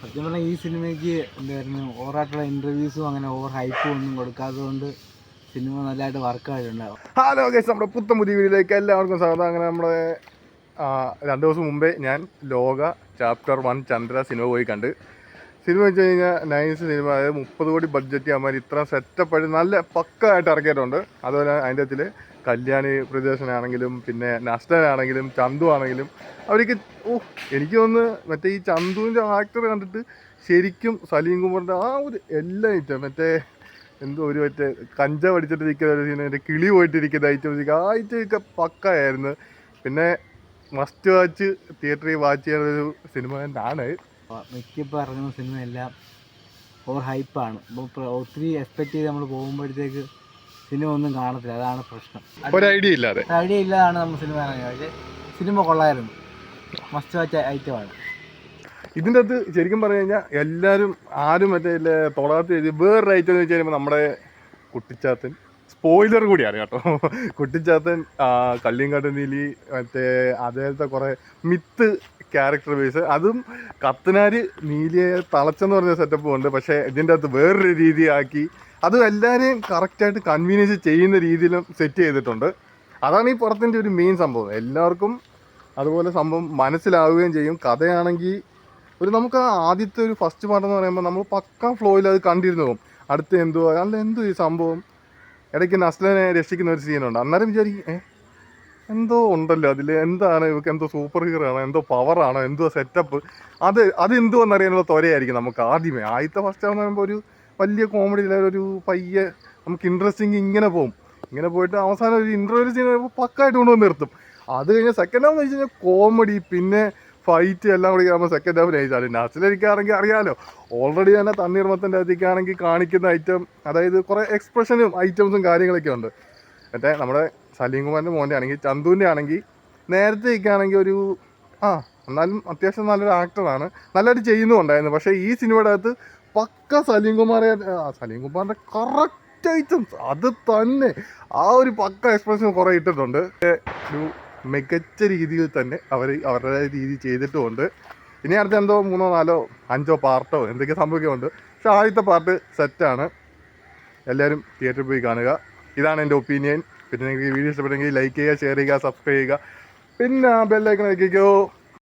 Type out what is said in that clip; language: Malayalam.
സത്യം പറഞ്ഞാൽ ഈ സിനിമയ്ക്ക് എന്തായിരുന്നു? ഓവറായിട്ടുള്ള ഇന്റർവ്യൂസും അങ്ങനെ ഓവർ ഹൈപ്പും ഒന്നും കൊടുക്കാത്തത് കൊണ്ട് സിനിമ നല്ലതായിട്ട് വർക്കായിട്ടുണ്ടാവും ഹലോ ഗൈസ് നമ്മുടെ പുത്തൻ പുതിയ വീഡിയോയിലേക്ക് എല്ലാവർക്കും സ്വാഗതം. അങ്ങനെ നമ്മുടെ രണ്ട് ദിവസം മുമ്പേ ഞാൻ ലോക ചാപ്റ്റർ വൺ ചന്ദ്ര സിനിമ പോയി കണ്ട്. സിനിമ വെച്ച് കഴിഞ്ഞാൽ നൈസ് സിനിമ അതായത് മുപ്പത് കോടി ബഡ്ജറ്റ് അമ്മ ഇത്ര സെറ്റപ്പ് ആയിട്ട് നല്ല പക്കായിട്ട് ഇറക്കിയിട്ടുണ്ട്. അതുപോലെ അതിന്റെ അതിൽ കല്യാണി പ്രദേശനാണെങ്കിലും പിന്നെ നഷ്ടനാണെങ്കിലും ചന്തു ആണെങ്കിലും അവർക്ക് ഓ എനിക്ക് തോന്നുന്നു മറ്റേ ഈ ചന്തുവിന്റെ ആക്ടർ കണ്ടിട്ട് ശരിക്കും സലീം കുമാറിന്റെ ആ ഒരു എല്ലാ ഐറ്റം മറ്റേ എന്തോ ഒരു മറ്റേ കഞ്ച പഠിച്ചിട്ട് നിൽക്കുന്ന ഒരു സീൻ എന്റെ കിളി പോയിട്ടിരിക്കുന്ന ഐറ്റം ആ ഐറ്റമൊക്കെ പക്കായിരുന്നു. പിന്നെ മസ്റ്റ് വാച്ച് തിയേറ്ററിൽ വാച്ച് ചെയ്യുന്ന ഒരു സിനിമ തന്നെയാണ്. മിക്കപ്പോൾ ഇറങ്ങുന്ന സിനിമയെല്ലാം ഓവർ ഹൈപ്പാണ് അപ്പോൾ ഒത്തിരി എക്സ്പെക്ട് ചെയ്ത് നമ്മൾ പോകുമ്പോഴത്തേക്ക് സിനിമ ഒന്നും കാണത്തില്ല. അതാണ് പ്രശ്നം. ഒരു ഐഡിയ ഇല്ലാതെ. ഐഡിയ ഇല്ലാതാണ് നമ്മൾ സിനിമ ഇറങ്ങിയത് പക്ഷേ സിനിമ കൊള്ളായിരുന്നു. മസ്റ്റ് വാച്ച് ഐറ്റമാണ് ഇതിന്റെ അകത്ത് ശരിക്കും പറഞ്ഞു കഴിഞ്ഞാൽ എല്ലാവരും ആരും മറ്റേ ഇല്ലേ തൊടാത്ത വേറൊരു ഐറ്റം എന്ന് വെച്ച് കഴിയുമ്പോൾ നമ്മുടെ കുട്ടിച്ചാത്തൻ സ്പോയിലർ കൂടിയാണ് കേട്ടോ. കുട്ടിച്ചാത്തൻ ആ, കള്ളിയങ്കാട്ട് നീലി മറ്റേ അദ്ദേഹത്തെ കുറേ മിത്ത് ക്യാരക്ടർ ബേസ് അതും കത്തനാര് നീലിയെ തളച്ചെന്ന് പറഞ്ഞ സെറ്റപ്പ് ഉണ്ട്. പക്ഷേ ഇതിന്റെ അകത്ത് വേറൊരു രീതിയാക്കി. അത് എല്ലാവരെയും കറക്റ്റായിട്ട് കൺവീനിയൻസ് ചെയ്യുന്ന രീതിയിലും സെറ്റ് ചെയ്തിട്ടുണ്ട്. അതാണ് ഈ പുറത്തിന്റെ ഒരു മെയിൻ സംഭവം. എല്ലാവർക്കും അതുപോലെ സംഭവം മനസ്സിലാവുകയും ചെയ്യും. കഥയാണെങ്കിൽ ഒരു നമുക്ക് ആദ്യത്തെ ഒരു ഫസ്റ്റ് പാർട്ട് എന്ന് പറയുമ്പോൾ നമ്മൾ പക്ക ഫ്ലോയിൽ അത് കണ്ടിരുന്നു. പോകും അടുത്ത എന്തുവാ? അല്ല എന്തു ഈ സംഭവം? ഇടയ്ക്ക് നസ്ലിനെ രക്ഷിക്കുന്ന ഒരു സീനുണ്ട്. അന്നേരം വിചാരിക്കും ഏ? എന്തോ ഉണ്ടല്ലോ അതിൽ എന്താണ് ഇവർക്ക് എന്തോ സൂപ്പർ ഹീറോ ആണോ? എന്തോ പവറാണോ എന്തോ സെറ്റപ്പ് അത് അത് എന്തോ എന്നറിയാനുള്ള ത്വരയായിരിക്കും നമുക്ക് ആദ്യമേ. ആദ്യത്തെ ഫസ്റ്റ് ആണെന്ന് പറയുമ്പോൾ ഒരു വലിയ കോമഡി ഒരു പയ്യെ നമുക്ക് ഇൻട്രസ്റ്റിംഗ് ഇങ്ങനെ പോകും ഇങ്ങനെ പോയിട്ട് അവസാനം ഒരു ഇന്റർവ്യൂ സീൻ പക്കായിട്ട് കൊണ്ടുവന്ന് നിർത്തും. അത് കഴിഞ്ഞാൽ സെക്കൻഡ് ഹാഫ് വെച്ച് കഴിഞ്ഞാൽ കോമഡി പിന്നെ ഫൈറ്റ് എല്ലാം കൂടി ആകുമ്പോൾ സെക്കൻഡ് ഹാഫ് നയിച്ചാലും നസിലെനിക്കാണെങ്കിൽ അറിയാമല്ലോ ഓൾറെഡി തന്നെ തണ്ണീർമത്തന്റെ അതിക്കാണെങ്കിൽ കാണിക്കുന്ന ഐറ്റം അതായത് കുറേ എക്സ്പ്രഷനും ഐറ്റംസും കാര്യങ്ങളൊക്കെ ഉണ്ട്. മറ്റേ നമ്മുടെ സലീം കുമാറിന്റെ മോന്റെ ആണെങ്കിൽ ചന്തുവിന്റെ ആണെങ്കിൽ നേരത്തെ ഇരിക്കുകയാണെങ്കിൽ ഒരു ആ എന്നാലും അത്യാവശ്യം നല്ലൊരു ആക്ടറാണ് നല്ലതായിട്ട് ചെയ്യുന്നുണ്ടായിരുന്നു പക്ഷേ ഈ സിനിമയുടെ അകത്ത് പക്ക സലീം കുമാറെ സലീം കുമാറിന്റെ കറക്റ്റ് ഐറ്റംസ് അത് തന്നെ. ആ ഒരു പക്ക എക്സ്പ്രഷൻ കുറേ ഇട്ടിട്ടുണ്ട്. ഒരു മികച്ച രീതിയിൽ തന്നെ അവർ അവരുടെ രീതി ചെയ്തിട്ടുമുണ്ട്. ഇനി അടുത്ത എന്തോ മൂന്നോ നാലോ അഞ്ചോ പാർട്ടോ എന്തൊക്കെ സംഭവിക്കുന്നുണ്ട്. പക്ഷെ ആദ്യത്തെ പാർട്ട് സെറ്റാണ് എല്ലാവരും തിയേറ്ററിൽ പോയി കാണുക. ഇതാണ് എന്റെ ഒപ്പീനിയൻ പിന്നെ നിങ്ങൾക്ക് വീഡിയോ ഇഷ്ടപ്പെട്ടെങ്കിൽ ലൈക്ക് ചെയ്യുക ഷെയർ ചെയ്യുക സബ്സ്ക്രൈബ് ചെയ്യുക. പിന്നെ ബെല്ലൈക്കൺ വയ്ക്കോ